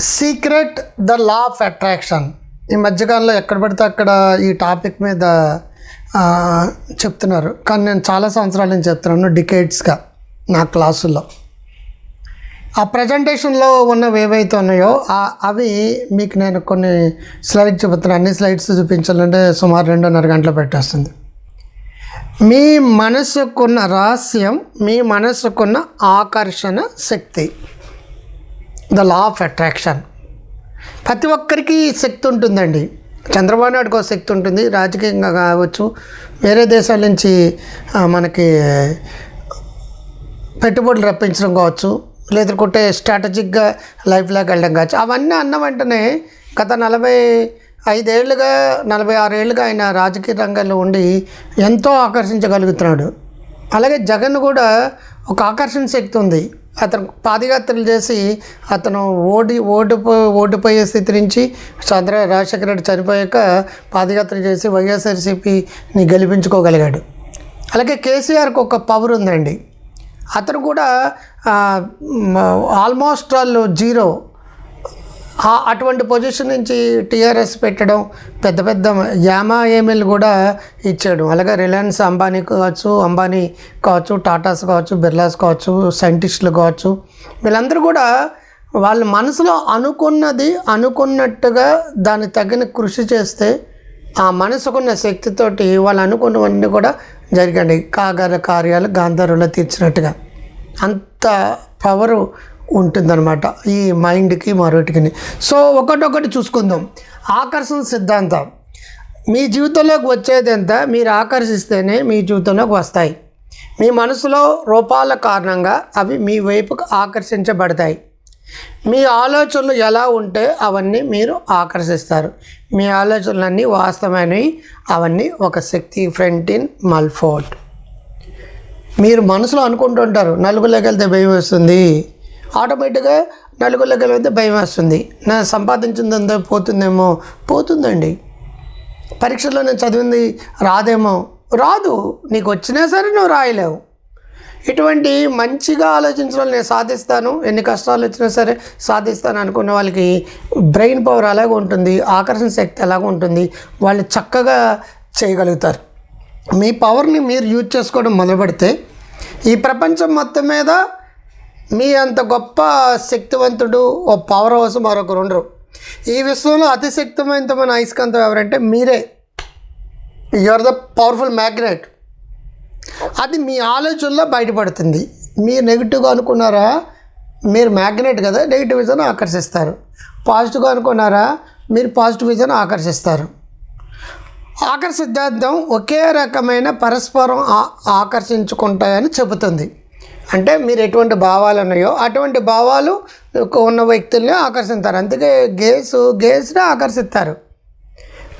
Secret the law of attraction. ఈ మధ్యకాలంలో ఎక్కడ పడితే అక్కడ ఈ టాపిక్ మీద చెప్తున్నారు. కానీ నేను చాలా సంవత్సరాల నుంచి చెప్తున్నాను డికేట్స్గా నా క్లాసుల్లో. ఆ ప్రజెంటేషన్లో ఉన్నవి ఏవైతే ఉన్నాయో అవి మీకు నేను కొన్ని స్లైడ్స్ చూపుతున్నాను అన్ని స్లైడ్స్ చూపించాలంటే సుమారు రెండున్నర గంటలు పెట్టేస్తుంది. మీ మనసుకున్న రహస్యం మీ మనసుకున్న ఆకర్షణ శక్తి. The law of attraction. ప్రతి ఒక్కరికి శక్తి ఉంటుందండి. చంద్రబాబు నాయుడుకు ఒక శక్తి ఉంటుంది. రాజకీయంగా కావచ్చు వేరే దేశాల నుంచి మనకి పెట్టుబడులు రప్పించడం కావచ్చు లేదంటే స్ట్రాటజిక్గా లైఫ్లోకి వెళ్ళడం కావచ్చు. అవన్నీ అన్న వెంటనే గత నలభై ఐదేళ్ళుగా నలభై ఆరేళ్ళుగా ఆయన రాజకీయ రంగంలో ఉండి ఎంతో ఆకర్షించగలుగుతున్నాడు. అలాగే జగన్ కూడా ఒక ఆకర్షణ శక్తి ఉంది. అతను పాదయాత్రలు చేసి అతను ఓడి ఓడిపో ఓడిపోయే స్థితి నుంచి చంద్ర రాజశేఖర రెడ్డి చనిపోయాక పాదయాత్ర చేసి వైఎస్ఆర్సీపీని గెలిపించుకోగలిగాడు. అలాగే కేసీఆర్కి ఒక పవర్ ఉందండి. అతను కూడా ఆల్మోస్ట్ ఆల్ జీరో అటువంటి పొజిషన్ నుంచి టీఆర్ఎస్ పెట్టడం పెద్ద పెద్ద యామా ఏమీలు కూడా ఇచ్చాడు. అలాగే రిలయన్స్ అంబానీ కావచ్చు అంబానీ కావచ్చు టాటాస్ కావచ్చు బిర్లాస్ కావచ్చు సైంటిస్టులు కావచ్చు. వీళ్ళందరూ కూడా వాళ్ళ మనసులో అనుకున్నది అనుకున్నట్టుగా దానికి తగిన కృషి చేస్తే ఆ మనసుకున్న శక్తితోటి వాళ్ళు అనుకున్నవన్నీ కూడా జరిగండి కాగర కార్యాలు గాంధారులో తీర్చినట్టుగా. అంత పవరు ఉంటుందన్నమాట. ఈ మైండ్కి మరొకటికి సో ఒకటొకటి చూసుకుందాం. ఆకర్షణ సిద్ధాంతం. మీ జీవితంలోకి వచ్చేది ఎంత? మీరు ఆకర్షిస్తేనే మీ జీవితంలోకి వస్తాయి. మీ మనసులో రూపాల కారణంగా అవి మీ వైపుకు ఆకర్షించబడతాయి. మీ ఆలోచనలు ఎలా ఉంటే అవన్నీ మీరు ఆకర్షిస్తారు. మీ ఆలోచనలన్నీ వాస్తవమైనవి. అవన్నీ ఒక శక్తి ఫ్రంటిన్ మల్ఫోర్ట్ మీరు మనసులో అనుకుంటుంటారు నలుగురిలోకి వెళ్తే భయం వస్తుంది. ఆటోమేటిక్గా నలుగురిలోకి వెళ్తే భయం వేస్తుంది. నా సంపాదించిందంతా పోతుందేమో? పోతుందండి. పరీక్షలో నేను చదివింది రాదేమో? రాదు. నీకు వచ్చినా సరే నువ్వు రాయలేవు. ఇటువంటి మంచిగా ఆలోచించడం నేను సాధిస్తాను. ఎన్ని కష్టాలు వచ్చినా సరే సాధిస్తాను అనుకున్న వాళ్ళకి బ్రెయిన్ పవర్ అలాగే ఉంటుంది. ఆకర్షణ శక్తి అలాగే ఉంటుంది. వాళ్ళు చక్కగా చేయగలుగుతారు. మీ పవర్ని మీరు యూజ్ చేసుకోవడం మొదలు పెడితే ఈ ప్రపంచం మొత్తం మీద మీ అంత గొప్ప శక్తివంతుడు ఓ పవర్ హౌస్ మరొకరు ఉండరు. ఈ విశ్వంలో అతి శక్తివంతమైన అయస్కాంతం ఎవరంటే మీరే. You are the powerful magnet అది మీ ఆలోచనలో బయటపడుతుంది. మీరు నెగిటివ్గా అనుకున్నారా? మీరు మ్యాగ్నెట్ కదా నెగిటివ్ విజన్ ఆకర్షిస్తారు. పాజిటివ్గా అనుకున్నారా? మీరు పాజిటివ్ విజన్ ఆకర్షిస్తారు. ఆకర్ష సిద్ధాంతం ఒకే రకమైన పరస్పరం ఆ- ఆకర్షించుకుంటాయని చెబుతుంది. అంటే మీరు ఎటువంటి భావాలు ఉన్నాయో అటువంటి భావాలు ఉన్న వ్యక్తుల్ని ఆకర్షిస్తారు. అందుకే గేస్ గేస్ని ఆకర్షిస్తారు.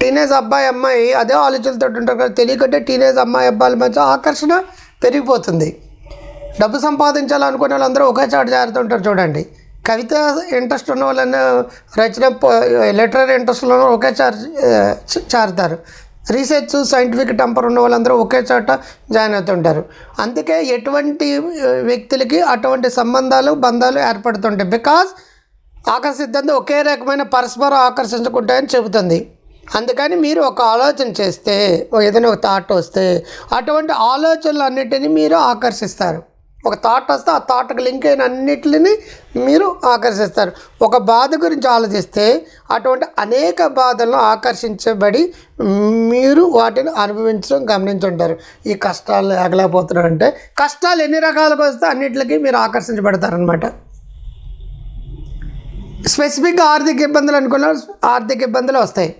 టీనేజ్ అబ్బాయి అమ్మాయి అదే ఆలోచనలతో ఉంటారు కదా తెలియకంటే టీనేజ్ అమ్మాయి అబ్బాయిల మధ్య ఆకర్షణ పెరిగిపోతుంది. డబ్బు సంపాదించాలనుకునే వాళ్ళందరూ ఒకే చాటు చేరుతుంటారు చూడండి. కవిత ఇంట్రెస్ట్ ఉన్న వాళ్ళని రచన లిటరీ ఇంట్రెస్ట్ ఒకే చారు చేరుతారు. రీసెర్చ్ సైంటిఫిక్ టెంపర్ ఉన్న వాళ్ళందరూ ఒకే చోట జాయిన్ అవుతుంటారు. అందుకే ఎటువంటి వ్యక్తులకి అటువంటి సంబంధాలు బంధాలు ఏర్పడుతుంటాయి. బికాజ్ ఆకర్షిద్దంతో ఒకే రకమైన పరస్పరం ఆకర్షించుకుంటాయని చెబుతుంది. అందుకని మీరు ఒక ఆలోచన చేస్తే ఓ ఏదైనా ఒక థాట్ వస్తే అటువంటి ఆలోచనలు అన్నిటిని మీరు ఆకర్షిస్తారు. ఒక థాట్ వస్తే ఆ థాట్కి లింక్ అయిన అన్నిటిని మీరు ఆకర్షిస్తారు. ఒక బాధ గురించి ఆలోచిస్తే అటువంటి అనేక బాధలను ఆకర్షించబడి మీరు వాటిని అనుభవించడం గమనించుంటారు. ఈ కష్టాలు ఎగలేకపోతున్నారంటే కష్టాలు ఎన్ని రకాలుగా వస్తే అన్నిటికీ మీరు ఆకర్షించబడతారనమాట స్పెసిఫిక్గా ఆర్థిక ఇబ్బందులు అనుకున్న ఆర్థిక ఇబ్బందులు వస్తాయి.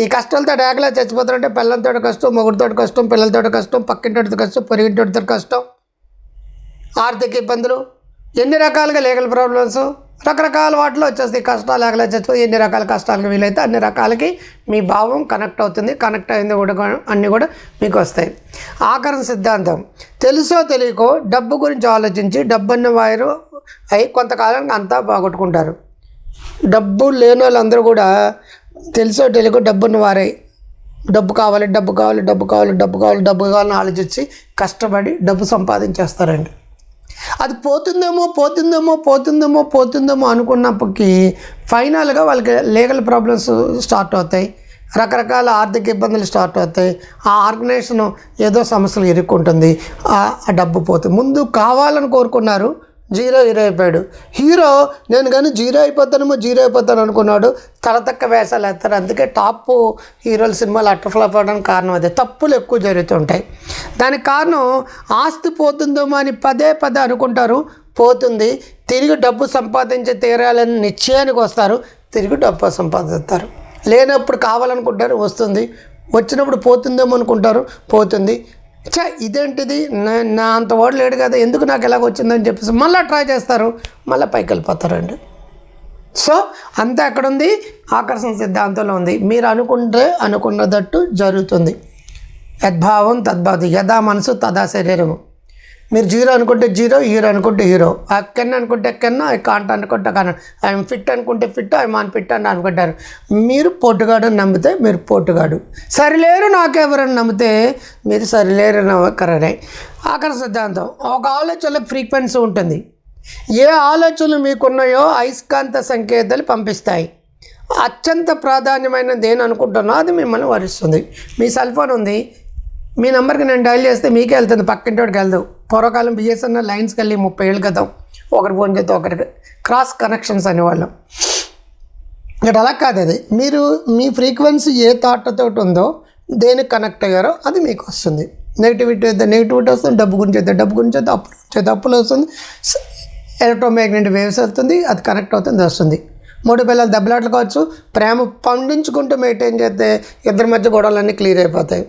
ఈ కష్టాలతో ఏకలా చచ్చిపోతారంటే పిల్లలతో కష్టం మొగుడితో కష్టం పిల్లలతో కష్టం పక్కింటితో కష్టం పొరిగింటితో కష్టం ఆర్థిక ఇబ్బందులు ఎన్ని రకాలుగా లీగల్ ప్రాబ్లమ్స్ రకరకాల వాటిలో వచ్చేస్తాయి. కష్టాలు ఎగలా వచ్చేస్తుంది ఎన్ని రకాల కష్టాలకు వీలైతే అన్ని రకాలకి మీ భావం కనెక్ట్ అవుతుంది. కనెక్ట్ అయింది కూడా అన్నీ కూడా మీకు వస్తాయి. ఆకరణ సిద్ధాంతం. తెలుసో తెలియకో డబ్బు గురించి ఆలోచించి డబ్బున్న వారు అయి కొంతకాలానికి అంతా బాగొట్టుకుంటారు డబ్బు లేని వాళ్ళందరూ కూడా తెలుసో తెలియకో డబ్బున్న వారే. డబ్బు కావాలి డబ్బు కావాలి డబ్బు కావాలి డబ్బు కావాలి డబ్బు కావాలని ఆలోచించి కష్టపడి డబ్బు సంపాదించేస్తారండి. అది పోతుందేమో పోతుందేమో పోతుందేమో పోతుందేమో అనుకున్నప్పటికీ ఫైనల్గా వాళ్ళకి లీగల్ ప్రాబ్లమ్స్ స్టార్ట్ అవుతాయి. రకరకాల ఆర్థిక ఇబ్బందులు స్టార్ట్ అవుతాయి. ఆ ఆర్గనైజేషన్ ఏదో సమస్యలు ఇరుక్కుంటుంది. ఆ ఆ డబ్బు పోతుంది ముందు కావాలని కోరుకున్నారు. జీరో హీరో అయిపోయాడు. హీరో నేను కానీ జీరో అయిపోతానేమో జీరో అయిపోతాను అనుకున్నాడు. తల తక్క వేషాలు వేస్తారు. అందుకే టాప్ హీరోల సినిమాలు అట్టర్ ఫ్లాప్ అవడానికి కారణం అదే. తప్పులు ఎక్కువ జరుగుతుంటాయి దానికి కారణం ఆస్తి పోతుందేమో అని పదే పదే అనుకుంటారు. పోతుంది. తిరిగి డబ్బు సంపాదించి తీరాలని నిశ్చయానికి వస్తారు. తిరిగి డబ్బు సంపాదిస్తారు. లేనప్పుడు కావాలనుకుంటారు వస్తుంది. వచ్చినప్పుడు పోతుందేమో అనుకుంటారు పోతుంది. చా ఇదేంటిది? నా అంత వాడు లేడు కదా ఎందుకు నాకు ఎలాగ వచ్చిందని చెప్పేసి మళ్ళీ ట్రై చేస్తారు. మళ్ళీ పైకి వెళ్ళిపోతారండి. సో అంతా అక్కడ ఉంది ఆకర్షణ సిద్ధాంతంలో ఉంది. మీరు అనుకుంటే అనుకున్నదట్టు జరుగుతుంది. యద్భావం తద్భావం యథా మనసు తదా శరీరము. మీరు జీరో అనుకుంటే జీరో హీరో అనుకుంటే హీరో. ఆ కెన్ అనుకుంటే కెన్ ఐ కాంట్ అనుకుంటే కాన్ ఐఎమ్ ఫిట్ అనుకుంటే ఫిట్ ఐ మాన్ ఫిట్ అని అనుకుంటారు. మీరు పోటుగాడు అని నమ్మితే మీరు పోటుగాడు. సరిలేరు నాకెవరని నమ్మితే మీరు సరిలేరు నమ్మకరనే ఆఖరి సిద్ధాంతం. ఒక ఆలోచనలో ఫ్రీక్వెన్సీ ఉంటుంది. ఏ ఆలోచనలు మీకున్నాయో అయస్కాంత సంకేతాలు పంపిస్తాయి. అత్యంత ప్రాధాన్యమైనది ఏం అనుకుంటున్నా అది మిమ్మల్ని వరిస్తుంది. మీ సెల్ ఫోన్ ఉంది. మీ నెంబర్కి నేను డైల్ చేస్తే మీకే వెళ్తుంది పక్కింటోడికి వెళ్దు. పూర్వకాలం బిఎస్ఎన్ఎల్ లైన్స్కి వెళ్ళి ముప్పై ఏళ్ళు క్రితం ఒకరి ఫోన్ చేస్తే ఒకరికి. క్రాస్ కనెక్షన్స్ అనేవాళ్ళం. ఇక్కడ అలా కాదు అది మీరు మీ ఫ్రీక్వెన్సీ ఏ థాట్తో ఉందో దేనికి కనెక్ట్ అయ్యారో అది మీకు వస్తుంది. నెగిటివిటీ అయితే నెగిటివిటీ వస్తుంది డబ్బు గురించి అయితే డబ్బు గురించి అయితే అప్పులు అయితే అప్పులు వస్తుంది. ఎలక్ట్రోమాగ్నెటిక్ వేవ్స్ వస్తుంది అది కనెక్ట్ అవుతుంది వస్తుంది. మూడు పిల్లలు దెబ్బలాట్లు కావచ్చు. ప్రేమ పండించుకుంటూ మెయింటైన్ చేస్తే ఇద్దరి మధ్య గొడవలన్నీ క్లియర్ అయిపోతాయి.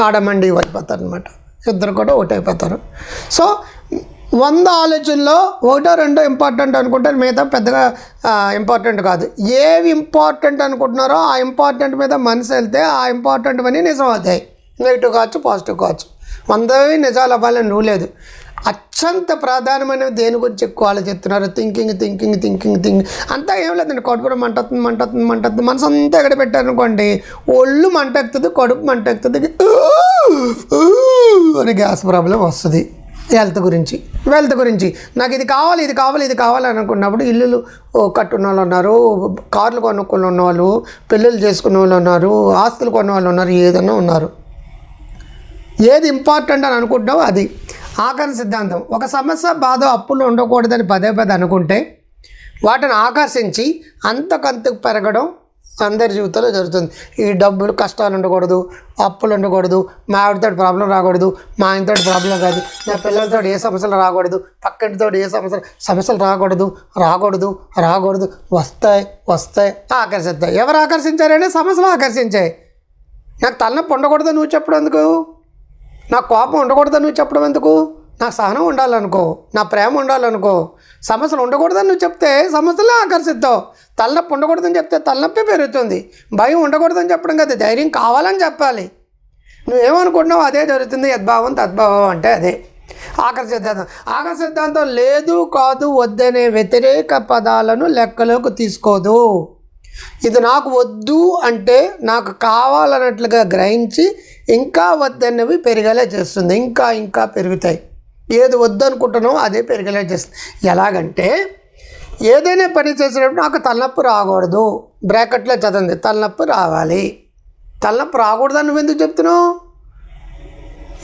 ఆడమండి అయిపోతారు అనమాట ఇద్దరు కూడా ఒకటైపోతారు సో వంద ఆలోచనలో ఒకటో రెండో ఇంపార్టెంట్ అనుకుంటారు. మిగతా పెద్దగా ఇంపార్టెంట్ కాదు. ఏవి ఇంపార్టెంట్ అనుకుంటున్నారో ఆ ఇంపార్టెంట్ మీద మనసు వెళ్తే ఆ ఇంపార్టెంట్ అని నిజం అవుతాయి నెగిటివ్ కావచ్చు పాజిటివ్ కావచ్చు. వందవి నిజాలు అవ్వాలని రూలేదు అత్యంత ప్రాధాన్యమైనవి దేని గురించి ఎక్కువ ఆలోచిస్తున్నారు? థింకింగ్ థింకింగ్ థింకింగ్ థింకింగ్ అంతా ఏం లేదండి. కడుపులో మంటతుంది మంటతుంది మంటతుంది మనసు అంతా ఎక్కడ పెట్టారనుకోండి ఒళ్ళు మంటెక్కుతుంది కడుపు మంటెక్కుతుంది అని గ్యాస్ ప్రాబ్లం వస్తుంది. హెల్త్ గురించి వెల్త్ గురించి. నాకు ఇది కావాలి ఇది కావాలి ఇది కావాలి అనుకున్నప్పుడు ఇల్లులు కట్టున్న వాళ్ళు ఉన్నారు కార్లు కొనుక్కున్న ఉన్న వాళ్ళు పెళ్ళిళ్ళు చేసుకున్న వాళ్ళు ఉన్నారు ఆస్తులు కొన్న వాళ్ళు ఉన్నారు ఏదైనా ఉన్నారు. ఏది ఇంపార్టెంట్ అని అనుకుంటున్నావు అది. ఆకర్షణ సిద్ధాంతం. ఒక సమస్య బాధ అప్పులు ఉండకూడదని పదే పదే అనుకుంటే వాటిని ఆకర్షించి అంతకంతకు పెరగడం అందరి జీవితంలో జరుగుతుంది. ఈ డబ్బులు కష్టాలు ఉండకూడదు అప్పులు ఉండకూడదు మా ఆవిడతో ప్రాబ్లం రాకూడదు మా ఆయనతో ప్రాబ్లం కాదు నా పిల్లలతో ఏ సమస్యలు రాకూడదు పక్కింటితో ఏ సమస్యలు సమస్యలు రాకూడదు రాకూడదు రాకూడదు వస్తాయి వస్తాయి ఆకర్షిస్తాయి. ఎవరు ఆకర్షించారంటే సమస్యలు ఆకర్షించాయి. నాకు తలనొప్పి ఉండకూడదు నువ్వు చెప్పడం ఎందుకు? నా కోపం ఉండకూడదని నువ్వు చెప్పడం ఎందుకు? నా సహనం ఉండాలనుకో నా ప్రేమ ఉండాలనుకో సమస్యలు ఉండకూడదని నువ్వు చెప్తే సమస్యలే ఆకర్షిస్తావు. తలనొప్పి ఉండకూడదని చెప్తే తలనొప్పి పెరుగుతుంది. భయం ఉండకూడదని చెప్పడం కదా ధైర్యం కావాలని చెప్పాలి. నువ్వేమనుకుంటున్నావు అదే జరుగుతుంది యద్భావం తద్భావం అంటే అదే. ఆకర్ష సిద్ధాంతం. ఆకర్ష సిద్ధాంతం లేదు కాదు వద్దనే వ్యతిరేక పదాలను లెక్కలోకి తీసుకోదు. ఇది నాకు వద్దు అంటే నాకు కావాలన్నట్లుగా గ్రహించి ఇంకా వద్దన్నవి పెరిగేలా చేస్తుంది. ఇంకా ఇంకా పెరుగుతాయి. ఏది వద్దు అదే పెరిగేలా చేస్తుంది. ఎలాగంటే ఏదైనా పని చేసేటప్పుడు నాకు తలనొప్పి రాకూడదు. బ్రాకెట్లో చదవండి. తలనొప్పి రావాలి. తలనొప్పి రాకూడదని నువ్వు ఎందుకు చెప్తున్నావు?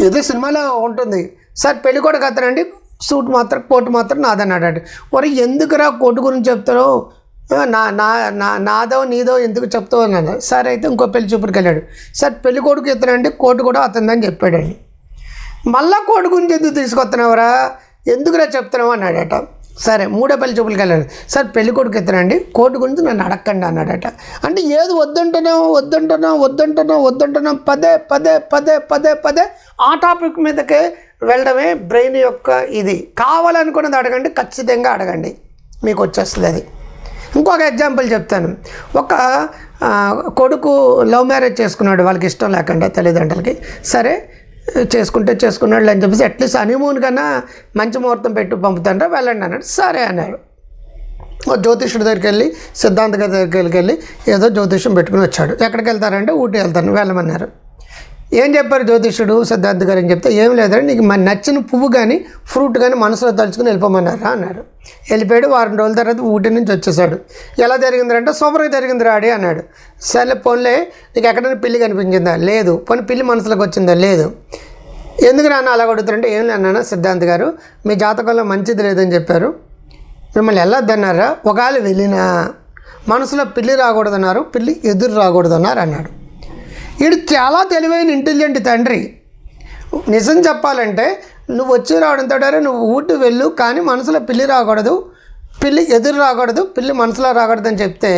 ఏదో సినిమాలో ఉంటుంది. సార్ పెళ్ళి కూడా కత్తనండి సూట్ మాత్రం కోట్ మాత్రం నాదన్నాడు మరి ఎందుకురా కోటు గురించి చెప్తారో నా నా నా నాదో నీదో ఎందుకు చెప్తావు అన్నాను. సరే అయితే ఇంకో పెళ్ళి చూపురికి వెళ్ళాడు సార్ పెళ్ళి కొడుకు ఇతనండి కోటు కూడా అతనిదని చెప్పాడండి. మళ్ళా కోటు గురించి ఎందుకు తీసుకొస్తున్నావురా? ఎందుకురా చెప్తున్నావు అన్నాడట. సరే మూడో పెళ్ళి చూపులకి వెళ్ళాను సార్ పెళ్ళి కొడుకు ఎత్తానండి కోర్టు గురించి నన్ను అడగండి అన్నాడట. అంటే ఏది వద్దంటున్నావు వద్దంటున్నావు వద్దంటున్నావు వద్దంటున్నావు పదే పదే పదే పదే పదే ఆ టాపిక్ మీదకే వెళ్ళడమే బ్రెయిన్ యొక్క ఇది. కావాలనుకున్నది అడగండి ఖచ్చితంగా అడగండి. మీకు వచ్చేస్తుంది అది. ఇంకొక ఎగ్జాంపుల్ చెప్తాను. ఒక కొడుకు లవ్ మ్యారేజ్ చేసుకున్నాడు వాళ్ళకి ఇష్టం లేకుండా తల్లిదండ్రులకి. సరే చేసుకుంటే చేసుకున్నాడు అని చెప్పేసి అట్లీస్ట్ హనీమూన్ కన్నా మంచి ముహూర్తం పెట్టి పంపుతాంటే వెళ్ళండి అన్నాడు. సరే అన్నాడు. ఓ జ్యోతిష్యుడి దగ్గరికి వెళ్ళి సిద్ధాంత దగ్గరికి వెళ్ళి ఏదో జ్యోతిష్యం పెట్టుకుని వచ్చాడు. ఎక్కడికి వెళ్తారంటే ఊటీ వెళ్తాను వెళ్ళమన్నారు. ఏం చెప్పారు జ్యోతిష్యుడు సిద్ధార్థ్ గారు అని చెప్తే ఏం లేదండి నీకు మన నచ్చిన పువ్వు కానీ ఫ్రూట్ కానీ మనసులో తలుచుకుని వెళ్ళిపోమన్నారా? అన్నారు వెళ్ళిపోయాడు వారం రోజుల తర్వాత ఊటి నుంచి వచ్చేసాడు. ఎలా జరిగిందంటే సూపర్గా జరిగింది రాడి అన్నాడు. సరే పోన్లే నీకు ఎక్కడైనా పిల్లి కనిపించిందా? లేదు పోనీ పిల్లి మనసులోకి వచ్చిందా? లేదు. ఎందుకు నాన్న అలా కొడుతుంటే ఏం లేదన్నా సిద్ధాంత్ గారు మీ జాతకంలో మంచిది లేదని చెప్పారు. మిమ్మల్ని వెళ్ళొద్దన్నారా? ఒకవేళ వెళ్ళినా మనసులో పిల్లి రాకూడదన్నారు పిల్లి ఎదురు రాకూడదన్నారు అన్నాడు. వీడు చాలా తెలివైన ఇంటెలిజెంట్ తండ్రి. నిజం చెప్పాలంటే నువ్వు వచ్చి రావడంతో నువ్వు ఊటి వెళ్ళు కానీ మనసులో పిల్లి రాకూడదు పిల్లి ఎదురు రాకూడదు పిల్లి మనసులో రాకూడదు అని చెప్తే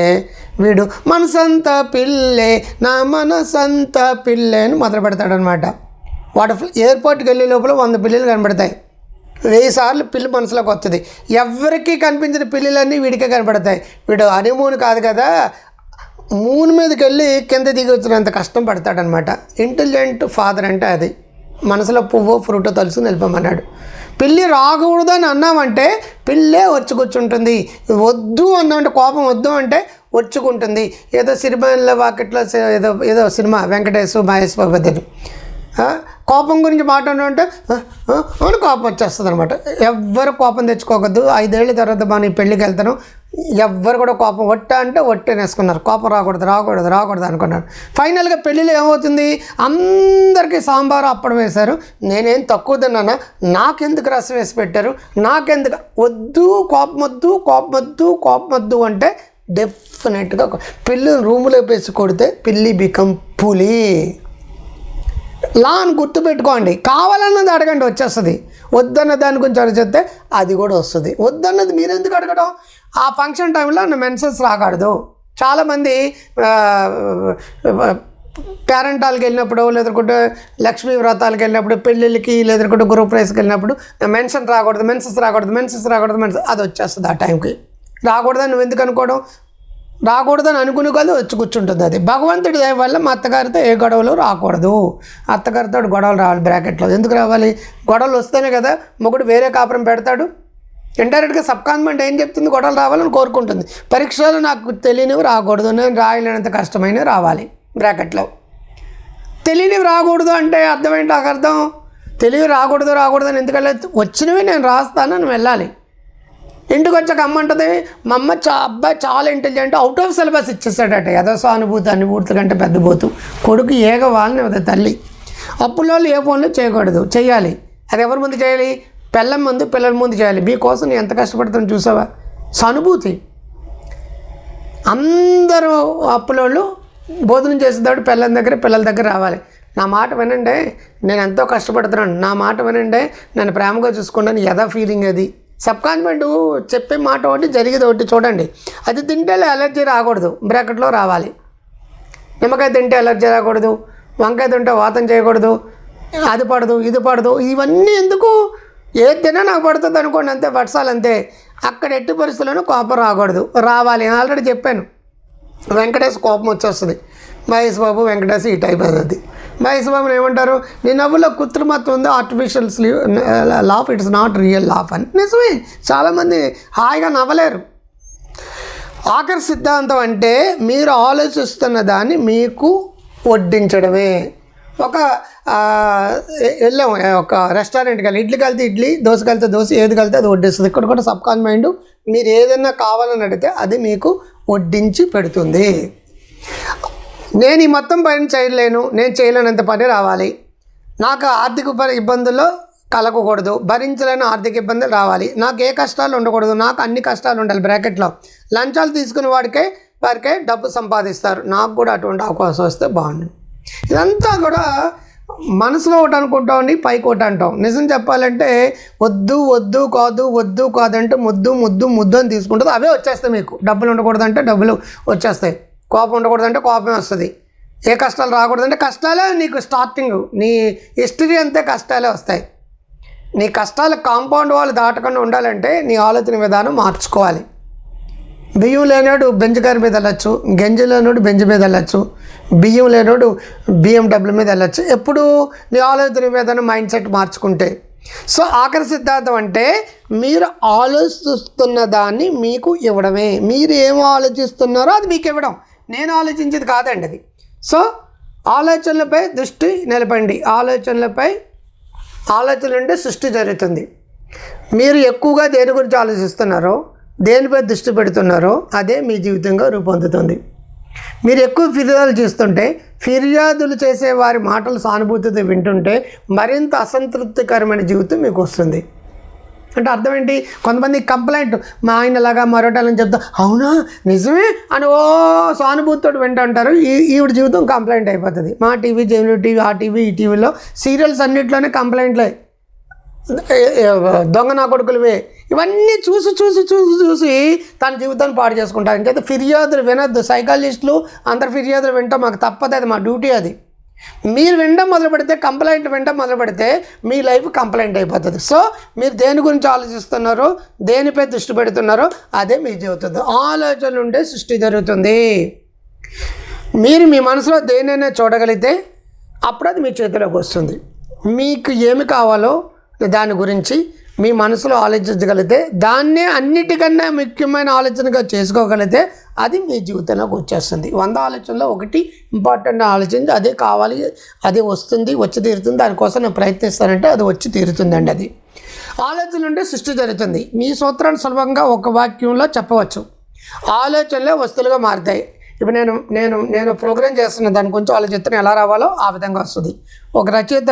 వీడు మనసంత పిల్లే నా మనసంత పిల్లే అని మొదలు పెడతాడనమాట. వాడు ఎయిర్పోర్ట్కి వెళ్ళే లోపల వంద పిల్లలు కనబడతాయి. వెయ్యి సార్లు పిల్లి మనసులోకి వస్తుంది ఎవరికి కనిపించిన పిల్లులన్నీ వీడికే కనపడతాయి వీడు హనీమూన్ కాదు కదా మూన్ మీదకి వెళ్ళి కింద దిగి వచ్చినంత కష్టం పడతాడనమాట. ఇంటెలిజెంట్ ఫాదర్ అంటే అది. మనసులో పువ్వు ఫ్రూటో తలుసుకుని వెళ్ళిపోమన్నాడు. పిల్లి రాకూడదు అని అన్నామంటే పిల్లే వచ్చి కూర్చుంటుంది వద్దు అన్నామంటే కోపం వద్దు అంటే వచ్చుకుంటుంది. ఏదో సినిమాలో వాకిట్లో ఏదో ఏదో సినిమా వెంకటేశ్ మహేష్ బాబు కోపం గురించి మాట్లాడుతుంటే అని కోపం వచ్చేస్తుంది అనమాట ఎవ్వరు కోపం తెచ్చుకోవద్దు ఐదేళ్ళ తర్వాత మనం పెళ్ళికి వెళ్తాను ఎవ్వరు కూడా కోపం ఒట్ట అంటే ఒట్టేనేసుకున్నారు కోపం రాకూడదు రాకూడదు రాకూడదు అనుకున్నారు. ఫైనల్గా పెళ్ళిలో ఏమవుతుంది? అందరికీ సాంబారు అప్పడం వేశారు. నేనేం తక్కువ తిన్నానా? నాకెందుకు రసం వేసి పెట్టారు? నాకెందుకు? వద్దు కోపమొద్దు కోపమొద్దు కోపమొద్దు అంటే డెఫినెట్గా పిల్లి రూములో వేసి కొడితే పిల్లి బికం పులి. లా అని గుర్తుపెట్టుకోండి కావాలన్నది అడగండి వచ్చేస్తుంది. వద్దన్న దాని గురించి అడిగితే అది కూడా వస్తుంది. వద్దన్నది మీరెందుకు అడగడం? ఆ ఫంక్షన్ టైంలో నా మెన్సెస్ రాకూడదు. చాలామంది పేరెంటాలకు వెళ్ళినప్పుడు లేదంటే లక్ష్మీ వ్రతాలకు వెళ్ళినప్పుడు పెళ్ళిళ్ళకి లేదంటే గ్రూప్ రేస్కి వెళ్ళినప్పుడు మెన్షన్ రాకూడదు మెన్సెస్ రాకూడదు మెన్సెస్ రాకూడదు మెన్సెస్ అది వచ్చేస్తుంది ఆ టైంకి. రాకూడదని నువ్వు ఎందుకు అనుకోవడం? రాకూడదని అనుకుని కాదు వచ్చి కూర్చుంటుంది అది. భగవంతుడి దయ వల్ల మా అత్తగారితో ఏ గొడవలు రాకూడదు. అత్తగారితో గొడవలు రావాలి బ్రాకెట్లో. ఎందుకు రావాలి? గొడవలు వస్తేనే కదా మొగుడు వేరే కాపురం పెడతాడు. ఇండైరెక్ట్గా సబ్కాన్మెంట్ ఏం చెప్తుంది? గొడవలు రావాలని కోరుకుంటుంది. పరీక్షలు నాకు తెలియనివి రాకూడదు నేను రాయలేనంత కష్టమైనవి రావాలి. బ్రాకెట్లో. తెలియనివి రాకూడదు అంటే అర్థం ఏంటి నాకు అర్థం. తెలివి రాకూడదు రాకూడదు అని ఎందుకంటే వచ్చినవి నేను రాస్తాను అని వెళ్ళాలి. ఇంటికి వచ్చాక అమ్మ అంటది మా అమ్మ చా అబ్బాయి చాలా ఇంటెలిజెంట్ అవుట్ ఆఫ్ సిలబస్ ఇచ్చేస్తాడట ఏదో సానుభూతి అనుభూతి కంటే పెద్ద పోతు కొడుకు ఏగ వాళ్ళని తల్లి. అప్పుల్లో ఏ ఫోన్లు చేయకూడదు. చేయాలి అది ఎవరి ముందు చేయాలి? పిల్లల ముందు పిల్లల ముందు చేయాలి. మీకోసం నేను ఎంత కష్టపడుతాను చూసావా? సానుభూతి. అందరూ అప్పులోళ్ళు భోజనం చేసేదాడు పిల్లల దగ్గర పిల్లల దగ్గర రావాలి. నా మాట వినండి నేను ఎంతో కష్టపడుతున్నాను. నా మాట వినండి నన్ను ప్రేమగా చూసుకున్నాను. యథా ఫీలింగ్ అది. సబ్కాన్మెంట్ చెప్పే మాట ఒకటి జరిగేది ఒకటి చూడండి. అది తింటే ఎలర్జీ రాకూడదు. బ్రాకెట్లో రావాలి. నిమ్మకాయ తింటే ఎలర్జీ రాకూడదు. వంకాయ తింటే వాతం చేయకూడదు. అది పడదు ఇది పడదు. ఇవన్నీ ఎందుకు? ఏది తిన్నా నాకు పడుతుంది అనుకోండి అంతే వర్షాలు అంతే. అక్కడ ఎట్టి పరిస్థితుల్లోనూ కోపం రాకూడదు. రావాలి నేను ఆల్రెడీ చెప్పాను. వెంకటేష్ కోపం వచ్చేస్తుంది. మహేష్ బాబు వెంకటేష్ ఈ టైప్ అది మహేష్ బాబుని ఏమంటారు? నీ నవ్వులో కృత్రిమత్వం ఉంది? Artificial laugh it's not real laugh అని. నిజమే. చాలామంది హాయిగా నవ్వలేరు. ఆఖరి సిద్ధాంతం అంటే మీరు ఆలోచిస్తున్న దాన్ని మీకు వడ్డించడమే. ఒక వెళ్ళాము. వెళ్ళాం ఒక రెస్టారెంట్కి వెళ్ళి ఇడ్లీ కలితే ఇడ్లీ దోశ కలితే దోశ ఏది కలితే అది వడ్డిస్తుంది. ఇక్కడ కూడా సబ్కాన్ మైండ్ మీరు ఏదైనా కావాలని అడిగితే అది మీకు వడ్డించి పెడుతుంది. నేను ఈ మొత్తం పని చేయలేను. నేను చేయలేనంత పని రావాలి. నాకు ఆర్థిక పరి ఇబ్బందుల్లో కలగకూడదు. భరించలేని ఆర్థిక ఇబ్బందులు రావాలి. నాకు ఏ కష్టాలు ఉండకూడదు. నాకు అన్ని కష్టాలు ఉండాలి బ్రాకెట్లో. లంచాలు తీసుకునే వాడికే వారికే డబ్బు సంపాదిస్తారు. నాకు కూడా అటువంటి అవకాశం వస్తే బాగుంటుంది ఇదంతా కూడా మనసులో ఒకటి అనుకుంటాం పైకి ఒకటి అంటాం. నిజం చెప్పాలంటే వద్దు వద్దు కాదు వద్దు కాదంటే ముద్దు ముద్దు ముద్దు అని తీసుకుంటుంది. అవే వచ్చేస్తాయి మీకు. డబ్బులు ఉండకూడదంటే డబ్బులు వచ్చేస్తాయి. కోపం ఉండకూడదంటే కోపం వస్తుంది. ఏ కష్టాలు రాకూడదంటే కష్టాలే నీకు స్టార్టింగ్ నీ హిస్టరీ అంతే కష్టాలే వస్తాయి. నీ కష్టాలు కాంపౌండ్ వాళ్ళు దాటకుండా ఉండాలంటే నీ ఆలోచన విధానం మార్చుకోవాలి. బియ్యం లేనివాడు బెంజ్ కారీ మీద వెళ్ళచ్చు. గంజి లేనోడు బెంజ్ మీద వెళ్ళచ్చు. బియ్యం లేనోడు బిఎండబ్ల్యూ మీద వెళ్ళచ్చు. ఎప్పుడు నీ ఆలోచన విధానం మైండ్ సెట్ మార్చుకుంటే. సో ఆఖరి సిద్ధాంతం అంటే మీరు ఆలోచిస్తున్న దాన్ని మీకు ఇవ్వడమే. మీరు ఏం ఆలోచిస్తున్నారో అది మీకు ఇవ్వడం. నేను ఆలోచించేది కాదండి అది. సో ఆలోచనలపై దృష్టి నిలపండి. ఆలోచనలపై ఆలోచన ఉంటే సృష్టి జరుగుతుంది. మీరు ఎక్కువగా దేని గురించి ఆలోచిస్తున్నారో దేనిపై దృష్టి పెడుతున్నారో అదే మీ జీవితంగా రూపొందుతుంది. మీరు ఎక్కువ ఫిర్యాదులు చూస్తుంటే ఫిర్యాదులు చేసే వారి మాటలు సానుభూతితో వింటుంటే మరింత అసంతృప్తికరమైన జీవితం మీకు వస్తుంది. అంటే అర్థం ఏంటి? కొంతమంది కంప్లైంట్ మా ఆయనలాగా మరొకటని చెప్తా అవునా? నిజమే? అని ఓ సానుభూతితో వింటుంటారు. ఈ ఈవిడ జీవితం కంప్లైంట్ అయిపోతుంది. మా టీవీ జెమిని టీవీ ఆ టీవీ ఈ టీవీలో సీరియల్స్ అన్నింటిలోనే కంప్లైంట్లే. దొంగ నా కొడుకులవే. ఇవన్నీ చూసి చూసి చూసి చూసి తన జీవితాన్ని పాడు చేసుకుంటారు. ఇంకైతే ఫిర్యాదులు వినొద్దు. సైకాలజిస్టులు అందరు ఫిర్యాదులు వింటాం. మాకు తప్పదు అది మా డ్యూటీ అది. మీరు వినడం మొదలు పెడితే కంప్లైంట్ వినడం మొదలు పెడితే మీ లైఫ్ కంప్లైంట్ అయిపోతుంది. సో మీరు దేని గురించి ఆలోచిస్తున్నారో? దేనిపై దృష్టి పెడుతున్నారో? అదే మీ జీవితం. ఆలోచనలు ఉంటే సృష్టి జరుగుతుంది. మీరు మీ మనసులో దేనైనా చూడగలిగితే అప్పుడు అది మీ చేతిలోకి వస్తుంది. మీకు ఏమి కావాలో దాని గురించి మీ మనసులో ఆలోచించగలిగితే దాన్నే అన్నిటికన్నా ముఖ్యమైన ఆలోచనగా చేసుకోగలిగితే అది మీ జీవితంలోకి వచ్చేస్తుంది. వంద ఆలోచనలో ఒకటి ఇంపార్టెంట్ ఆలోచించి అదే కావాలి అదే వస్తుంది వచ్చి తీరుతుంది దానికోసం నేను ప్రయత్నిస్తానంటే అది వచ్చి తీరుతుందండి అది. ఆలోచన ఉంటే సృష్టి జరుగుతుంది. మీ సూత్రాన్ని సులభంగా ఒక వాక్యంలో చెప్పవచ్చు. ఆలోచనలే వస్తువులుగా మారుతాయి. ఇప్పుడు నేను నేను నేను ప్రోగ్రామ్ చేస్తున్న దాని గురించి ఆలోచిస్తున్న ఎలా రావాలో ఆ విధంగా వస్తుంది. ఒక రచయిత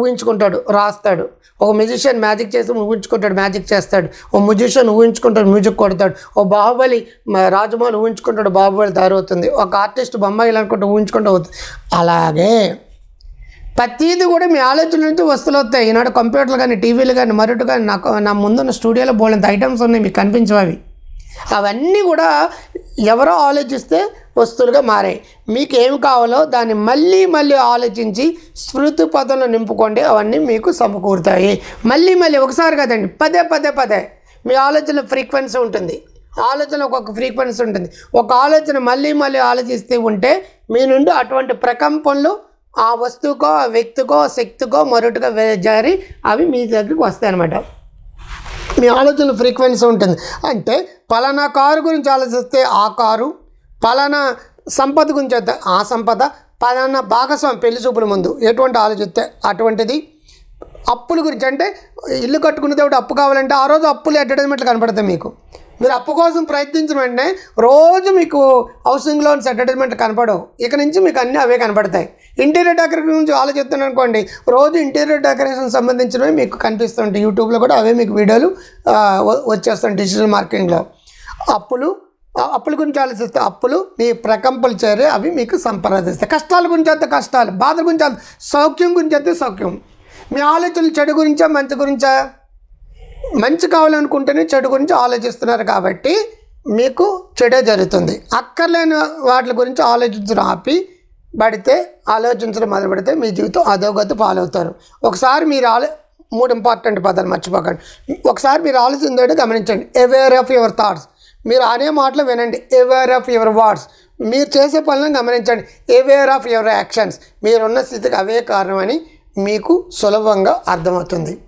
ఊహించుకుంటాడు రాస్తాడు. ఒక మ్యూజిషియన్ మ్యాజిక్ చేసి ఊహించుకుంటాడు మ్యాజిక్ చేస్తాడు. ఓ మ్యూజిషియన్ ఊహించుకుంటాడు మ్యూజిక్ కొడతాడు. ఓ బాహుబలి రాజమౌళి ఊహించుకుంటాడు బాహుబలి తయారవుతుంది. ఒక ఆర్టిస్ట్ బొమ్మాయిలు అనుకుంటే ఊహించుకుంటూ అవుతుంది అలాగే ప్రతీది కూడా మీ ఆలోచన నుంచి వస్తువులు వస్తాయి. ఈనాడు కంప్యూటర్లు కానీ టీవీలు కానీ మరొకటి కానీ నాకు నా ముందున్న స్టూడియోలో బోలంత ఐటమ్స్ ఉన్నాయి మీకు కనిపించవు అవి. అవన్నీ కూడా ఎవరో ఆలోచిస్తే వస్తువులుగా మారాయి. మీకు ఏమి కావాలో దాన్ని మళ్ళీ మళ్ళీ ఆలోచించి స్మృతి పదంలో నింపుకోండి అవన్నీ మీకు సమకూరుతాయి. మళ్ళీ మళ్ళీ ఒకసారి కదండి పదే పదే పదే మీ ఆలోచన ఫ్రీక్వెన్సీ ఉంటుంది. ఆలోచన ఒక్కొక్క ఫ్రీక్వెన్సీ ఉంటుంది. ఒక ఆలోచన మళ్ళీ మళ్ళీ ఆలోచిస్తూ ఉంటే మీ నుండి అటువంటి ప్రకంపనలు ఆ వస్తువుకో ఆ వ్యక్తికో శక్తికో మరొకటిగా జారి అవి మీ దగ్గరికి వస్తాయి అన్నమాట మీ ఆలోచన ఫ్రీక్వెన్సీ ఉంటుంది. అంటే పలానా కారు గురించి ఆలోచిస్తే ఆ కారు పలానా సంపద గురించి అయితే ఆ సంపద పలానా భాగస్వామి పెళ్ళి చూపుల ముందు ఎటువంటి ఆలోచిస్తే అటువంటిది. అప్పుల గురించి అంటే ఇల్లు కట్టుకునే దేవుడు అప్పు కావాలంటే ఆ రోజు అప్పులు అడ్వర్టైజ్మెంట్లు కనపడతాయి మీకు. మీరు అప్పు కోసం ప్రయత్నించిన వెంటనే రోజు మీకు హౌసింగ్ లోన్స్ అడ్వర్టైజ్మెంట్ కనపడవు. ఇక నుంచి మీకు అన్నీ అవే కనపడతాయి. ఇంటీరియర్ డెకరేషన్ గురించి ఆలోచిస్తున్నాను అనుకోండి రోజు ఇంటీరియర్ డెకరేషన్ సంబంధించినవి మీకు కనిపిస్తుంటాయి. యూట్యూబ్లో కూడా అవే మీకు వీడియోలు వచ్చేస్తాయి డిజిటల్ మార్కెటింగ్లో. అప్పులు అప్పుల గురించి ఆలోచిస్తే అప్పులు మీ ప్రకంపలు చేరే అవి మీకు సంప్రదిస్తాయి. కష్టాల గురించి అయితే కష్టాలు బాధ గురించి సౌఖ్యం గురించి అయితే సౌఖ్యం. మీ ఆలోచనలు చెడు గురించా మంచి గురించా? మంచి కావాలనుకుంటేనే చెడు గురించి ఆలోచిస్తున్నారు కాబట్టి మీకు చెడే జరుగుతుంది. అక్కర్లేని వాటి గురించి ఆలోచించడం ఆపి పడితే ఆలోచించడం మొదలు పెడితే మీ జీవితం అధోగతి పాలవుతారు. ఒకసారి మీరు ఆలో మూడు ఇంపార్టెంట్ పదాలు మర్చిపోకండి. ఒకసారి మీరు ఆలోచించండి గమనించండి. అవేర్ ఆఫ్ యువర్ థాట్స్ మీరు అనే మాటలు వినండి. అవేర్ ఆఫ్ యువర్ వర్డ్స్ మీరు చేసే పనులను గమనించండి. అవేర్ ఆఫ్ యువర్ యాక్షన్స్ మీరున్న స్థితికి అవే కారణమని మీకు సులభంగా అర్థమవుతుంది.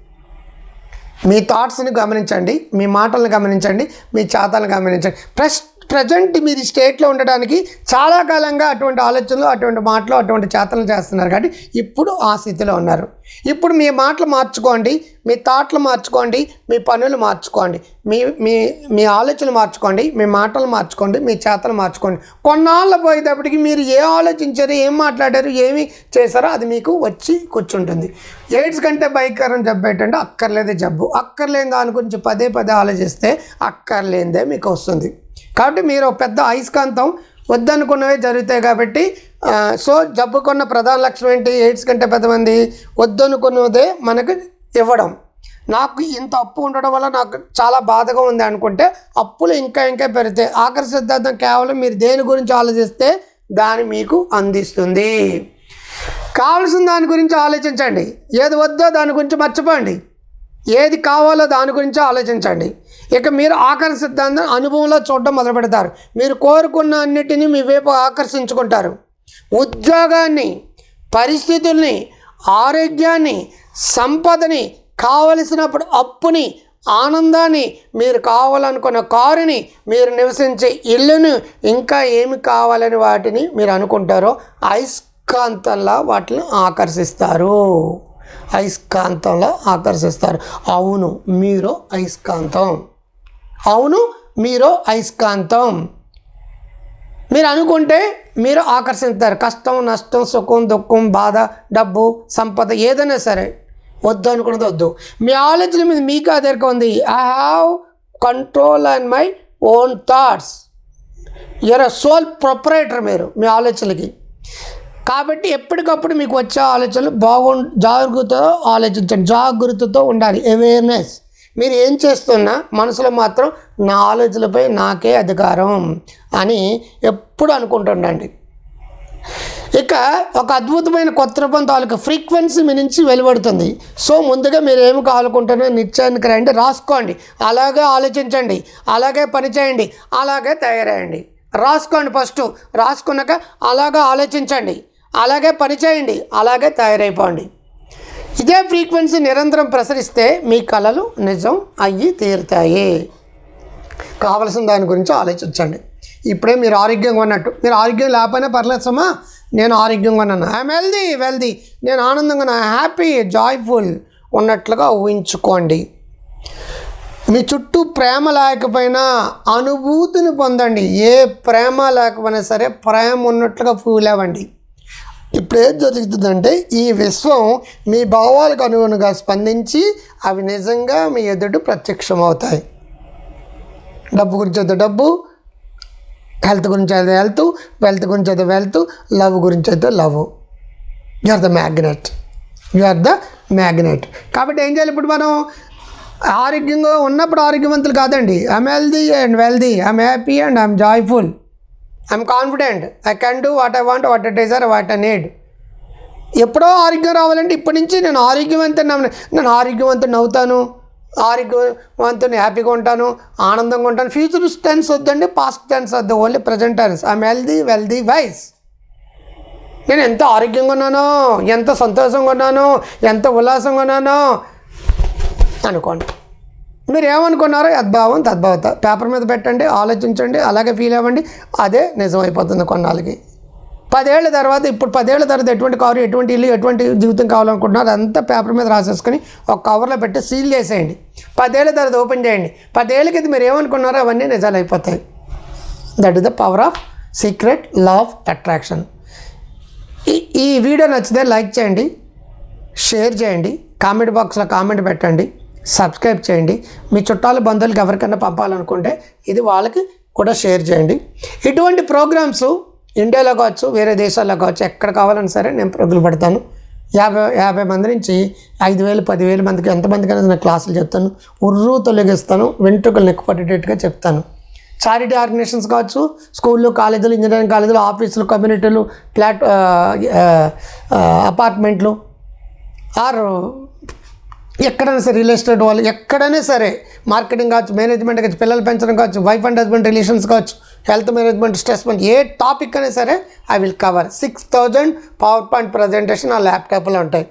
మీ థాట్స్ని గమనించండి మీ మాటలను గమనించండి మీ చేతలను గమనించండి. ప్రస్ ప్రజెంట్ మీరు స్టేట్లో ఉండడానికి చాలా కాలంగా అటువంటి ఆలోచనలు అటువంటి మాటలు అటువంటి చేతలు చేస్తున్నారు కాబట్టి ఇప్పుడు ఆ స్థితిలో ఉన్నారు. ఇప్పుడు మీ మాటలు మార్చుకోండి మీ థాట్లు మార్చుకోండి మీ పనులు మార్చుకోండి మీ మీ మీ ఆలోచనలు మార్చుకోండి మీ మాటలు మార్చుకోండి మీ చేతలు మార్చుకోండి. కొన్నాళ్ళు పోయేటప్పటికి మీరు ఏ ఆలోచించారు ఏం మాట్లాడారు ఏమి చేశారో అది మీకు వచ్చి కూర్చుంటుంది. ఎయిడ్స్ కంటే భయంకరం జబ్బు ఏంటంటే అక్కర్లేదే జబ్బు. అక్కర్లేని దాని గురించి పదే పదే ఆలోచిస్తే అక్కర్లేనిదే మీకు వస్తుంది. కాబట్టి మీరు ఒక పెద్ద అయస్కాంతం వద్దనుకున్నవే జరుగుతాయి కాబట్టి సో జబ్బుకున్న ప్రధాన లక్షణం ఏంటి? ఎయిడ్స్ కంటే పెద్దమంది వద్దనుకున్నదే మనకు ఇవ్వడం. నాకు ఇంత అప్పు ఉండడం వల్ల నాకు చాలా బాధగా ఉంది అనుకుంటే అప్పులు ఇంకా ఇంకా పెరిగితే ఆఖరి సిద్ధాంతం కేవలం మీరు దేని గురించి ఆలోచిస్తే దాన్ని మీకు అందిస్తుంది. కావాల్సిన దాని గురించి ఆలోచించండి. ఏది వద్దో దాని గురించి మర్చిపోండి. ఏది కావాలో దాని గురించి ఆలోచించండి. ఇక మీరు ఆకర్ష సిద్ధాంతం అనుభవంలో చూడడం మొదలు పెడతారు. మీరు కోరుకున్న అన్నిటినీ మీ వైపు ఆకర్షించుకుంటారు. ఉద్యోగాన్ని పరిస్థితుల్ని ఆరోగ్యాన్ని సంపదని కావలసినప్పుడు అప్పుని ఆనందాన్ని మీరు కావాలనుకున్న కారుని మీరు నివసించే ఇల్లును ఇంకా ఏమి కావాలని వాటిని మీరు అనుకుంటారో అయస్కాంతంలా వాటిని ఆకర్షిస్తారు. అయస్కాంతంలో ఆకర్షిస్తారు. అవును మీరు అయస్కాంతం. అవును మీరు అయస్కాంతం. మీరు అనుకుంటే మీరు ఆకర్షిస్తారు కష్టం నష్టం సుఖం దుఃఖం బాధ డబ్బు సంపద ఏదైనా సరే. వద్దు అనుకున్నది వద్దు. మీ ఆలోచన మీద మీకు ఆధారిక ఉంది. I have control and my own thoughts you are sole proprietor మీరు మీ ఆలోచనలకి. కాబట్టి ఎప్పటికప్పుడు మీకు వచ్చే ఆలోచనలు బాగు జాగ్రత్తతో ఆలోచించండి. జాగ్రత్తతో ఉండాలి. అవేర్నెస్ మీరు ఏం చేస్తున్నా మనసులో మాత్రం నా ఆలోచనలపై నాకే అధికారం అని ఎప్పుడు అనుకుంటుండండి. ఇక ఒక అద్భుతమైన కొత్త రూపం తాలూకు ఫ్రీక్వెన్సీ మీ నుంచి వెలువడుతుంది. సో ముందుగా మీరు ఏమి కావాలనుకుంటున్నారో నిశ్చయానికి రండి రాసుకోండి. అలాగే ఆలోచించండి అలాగే పనిచేయండి అలాగే తయారయ్యండి. రాసుకోండి ఫస్ట్ రాసుకున్నాక అలాగే ఆలోచించండి అలాగే పనిచేయండి అలాగే తయారైపోండి. ఇదే ఫ్రీక్వెన్సీ నిరంతరం ప్రసరిస్తే మీ కళలు నిజం అయ్యి తీరుతాయి. కావలసిన దాని గురించి ఆలోచించండి. ఇప్పుడే మీరు ఆరోగ్యంగా ఉన్నట్టు. మీరు ఆరోగ్యం లేకపోయినా పర్లేదు సమా నేను ఆరోగ్యంగా ఉన్నాను. ఐఎమ్ హెల్దీ వెల్దీ నేను ఆనందంగా ఉన్నా హ్యాపీ జాయ్ఫుల్ ఉన్నట్లుగా ఊహించుకోండి. మీ చుట్టూ ప్రేమ లేకపోయినా అనుభూతిని పొందండి. ఏ ప్రేమ లేకపోయినా సరే ప్రేమ ఉన్నట్లుగా ఫీల్ అవ్వండి. ఇప్పుడు ఏం జరుగుతుందంటే ఈ విశ్వం మీ భావాలకు అనుగుణంగా స్పందించి అవి నిజంగా మీ ఎదుటి ప్రత్యక్షమవుతాయి. డబ్బు గురించి అయితే డబ్బు హెల్త్ గురించి అయితే హెల్త్ వెల్త్ గురించి అయితే వెల్త్ లవ్ గురించి అయితే love. You are the magnet you are the magnet కాబట్టి ఏం చేయాలి ఇప్పుడు మనం? ఆరోగ్యంగా ఉన్నప్పుడు ఆరోగ్యవంతులు కాదండి. I'm healthy and wealthy I'm happy and I'm joyful I'm confident I can do what I want what I desire what I need ఎప్పుడో ఆరోగ్యం రావాలంటే ఇప్పటి నుంచి నేను ఆరోగ్యవంతుని నేను ఆరోగ్యవంతుని అవుతాను ఆరోగ్యవంతుని హ్యాపీగా ఉంటాను ఆనందంగా ఉంటాను. ఫ్యూచర్ టెన్స్ వద్దండి పాస్ట్ టెన్స్ వద్దు only present tense. I'm healthy wealthy wise నేను ఎంత ఆరోగ్యంగా ఉన్నానో ఎంత సంతోషంగా ఉన్నానో ఎంత ఉల్లాసంగా ఉన్నానో అనుకోండి. మీరు ఏమనుకున్నారో యద్భావం తద్భావత. పేపర్ మీద పెట్టండి ఆలోచించండి అలాగే ఫీల్ అవ్వండి. అదే నిజమైపోతుంది కొన్నాళ్ళకి. పదేళ్ళ తర్వాత ఇప్పుడు పదేళ్ళ తర్వాత ఎటువంటి కారు ఎటువంటి ఇల్లు ఎటువంటి జీవితం కావాలనుకుంటున్నారు అదంతా పేపర్ మీద రాసేసుకొని ఒక కవర్లో పెట్టి సీల్ చేసేయండి. పదేళ్ళ తర్వాత ఓపెన్ చేయండి. పదేళ్ళ కింద మీరు ఏమనుకున్నారో అవన్నీ నిజాలు అయిపోతాయి. That is the power of secret love attraction ఈ ఈ వీడియో నచ్చితే లైక్ చేయండి షేర్ చేయండి కామెంట్ బాక్స్లో కామెంట్ పెట్టండి. సబ్స్క్రైబ్ చేయండి. మీ చుట్టాలు బంధువులకు ఎవరికైనా పంపాలనుకుంటే ఇది వాళ్ళకి కూడా షేర్ చేయండి. ఇటువంటి ప్రోగ్రామ్స్ ఇండియాలో కావచ్చు వేరే దేశాల్లో కావచ్చు ఎక్కడ కావాలన్నా సరే నేను ప్రోగ్రాం పెడతాను. యాభై యాభై మంది నుంచి ఐదు వేలు పదివేలు మందికి ఎంతమందికైనా నేను క్లాసులు చెప్తాను. ఉర్రు తొలగిస్తాను వెంట్రుకలు నెక్కుపట్టేటట్టుగా చెప్తాను. చారిటీ ఆర్గనైజేషన్స్ కావచ్చు స్కూళ్ళు కాలేజీలు ఇంజనీరింగ్ కాలేజీలు ఆఫీసులు కమ్యూనిటీలు ఫ్లాట్ అపార్ట్మెంట్లు ఆర్ ఎక్కడైనా సరే రియల్ ఎస్టేట్ వాళ్ళు ఎక్కడైనా సరే మార్కెటింగ్ కావచ్చు మేనేజ్మెంట్ కావచ్చు పిల్లలు పెంచడం కావచ్చు వైఫ్ అండ్ హస్బెండ్ రిలేషన్స్ కావచ్చు హెల్త్ మేనేజ్మెంట్ స్ట్రెస్ ఏ టాపిక్ అయినా సరే I will cover six thousand power point presentation ఆ ల్యాప్టాప్లో ఉంటాయి.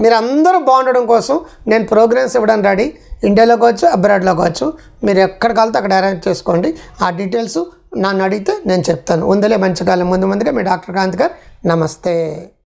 మీరు అందరూ బాగుండడం కోసం నేను ప్రోగ్రామ్స్ ఇవ్వడానికి రెడీ ఇండియాలో కావచ్చు అబ్రాడ్లో కావచ్చు మీరు ఎక్కడ కలితే అక్కడ అరేంజ్ చేసుకోండి. ఆ డీటెయిల్స్ నన్ను అడిగితే నేను చెప్తాను. ఉందలే మంచి కాలం. ముందు ముందుగా మీ డాక్టర్ కాంత్ గారు నమస్తే.